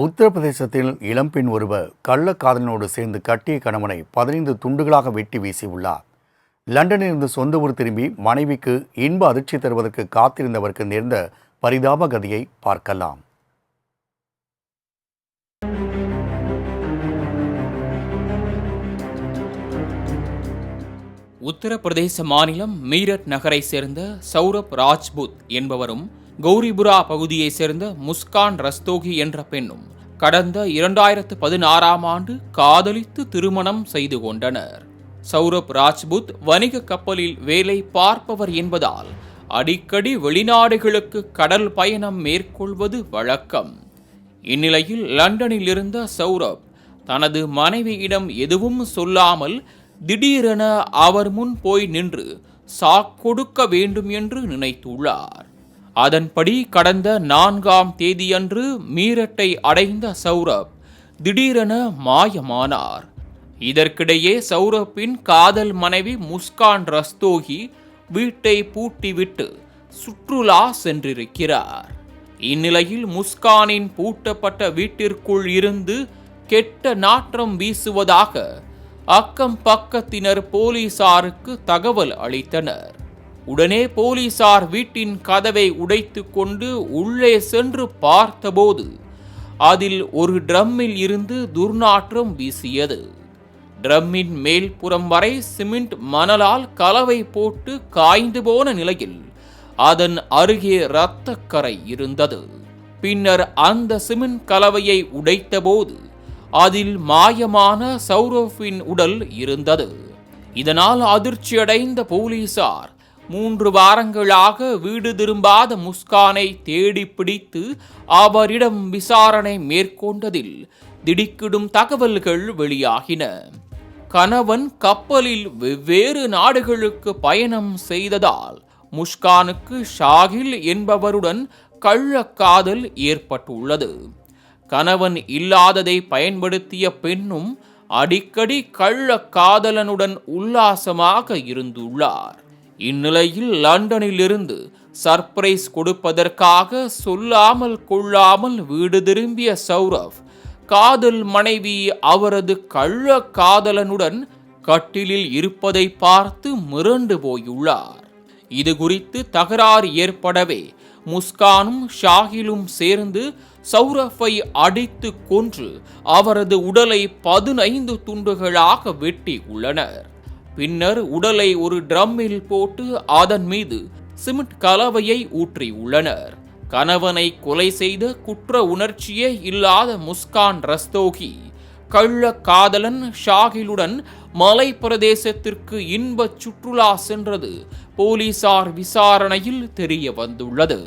உத்தரப்பிரதேசத்தில் இளம்பெண் ஒருவர் கள்ளக்காதலனோடு சேர்ந்து கட்டிய கணவனை பதினைந்து துண்டுகளாக வெட்டி வீசியுள்ளார். லண்டனில் இருந்து சொந்த ஊர் திரும்பி மனைவிக்கு இன்ப அதிர்ச்சி தருவதற்கு காத்திருந்தவருக்கு நேர்ந்த பரிதாப கதியை பார்க்கலாம். உத்தரப்பிரதேச மாநிலம் மீரட் நகரை சேர்ந்த சௌரப் ராஜ்புத் என்பவரும் கௌரிபுரா பகுதியைச் சேர்ந்த முஸ்கான் ரஸ்தோகி என்ற பெண்ணும் கடந்த இரண்டாயிரத்து பதினாறாம் ஆண்டு காதலித்து திருமணம் செய்து கொண்டனர். சௌரப் ராஜ்புத் வணிக கப்பலில் வேலை பார்ப்பவர் என்பதால் அடிக்கடி வெளிநாடுகளுக்கு கடல் பயணம் மேற்கொள்வது வழக்கம். இந்நிலையில் லண்டனில் இருந்த சௌரப் தனது மனைவியிடம் எதுவும் சொல்லாமல் திடீரென அவர் முன் போய் நின்று சாக் கொடுக்க வேண்டும் என்று நினைத்துள்ளார். அதன்படி கடந்த நான்காம் தேதியன்று மீரட்டை அடைந்த சௌரப் திடீரென மாயமானார். இதற்கிடையே சௌரப்பின் காதல் மனைவி முஸ்கான் ரஸ்தோகி வீட்டை பூட்டிவிட்டு சுற்றுலா சென்றிருக்கிறார். இந்நிலையில் முஸ்கானின் பூட்டப்பட்ட வீட்டிற்குள் இருந்து கெட்ட நாற்றம் வீசுவதாக அக்கம் பக்கத்தினர் போலீசாருக்கு தகவல் அளித்தனர். உடனே போலீசார் வீட்டின் கதவை உடைத்து கொண்டு உள்ளே சென்று பார்த்தபோது அதில் ஒரு ட்ரம்மில் இருந்து துர்நாற்றம் வீசியது. ட்ரம்மின் மேல்புறம் வரை சிமெண்ட் மணலால் கலவை போட்டு காய்ந்து போன நிலையில் அதன் அருகே இரத்தக்கரை இருந்தது. பின்னர் அந்த சிமெண்ட் கலவையை உடைத்தபோது அதில் மாயமான சௌரஃபின் உடல் இருந்தது. இதனால் அதிர்ச்சியடைந்த போலீசார் மூன்று வாரங்களாக வீடு திரும்பாத முஸ்கானை தேடி பிடித்து அவரிடம் விசாரணை மேற்கொண்டதில் திடுக்கிடும் தகவல்கள் வெளியாகின. கணவன் கப்பலில் வெவ்வேறு நாடுகளுக்கு பயணம் செய்ததால் முஷ்கானுக்கு ஷாகில் என்பவருடன் கள்ளக்காதல் ஏற்பட்டுள்ளது. கணவன் இல்லாததை பயன்படுத்திய பெண்ணும் அடிக்கடி கள்ளக்காதலனுடன் உல்லாசமாக இருந்துள்ளார். இந்நிலையில் லண்டனிலிருந்து சர்ப்ரைஸ் கொடுப்பதற்காக சொல்லாமல் கொள்ளாமல் வீடு திரும்பிய சௌரவ் காதல் மனைவி அவரது கள்ள காதலனுடன் கட்டிலில் இருப்பதை பார்த்து மிரண்டு போயுள்ளார். இது குறித்து தகராறு ஏற்படவே முஸ்கானும் ஷாகிலும் சேர்ந்து சௌரஃபை அடித்து கொன்று அவரது உடலை பதினைந்து துண்டுகளாக வெட்டி உள்ளனர். பின்னர் உடலை ஒரு ட்ரம்மில் போட்டு அதன் மீது சிமெண்ட் கலவையை ஊற்றியுள்ளனர் கணவனை கொலை செய்த குற்ற உணர்ச்சியே இல்லாத முஸ்கான் ரஸ்தோகி கள்ள காதலன் ஷாகிலுடன் மலை பிரதேசத்திற்கு இன்ப சுற்றுலா சென்றது போலீசார் விசாரணையில் தெரிய வந்துள்ளது.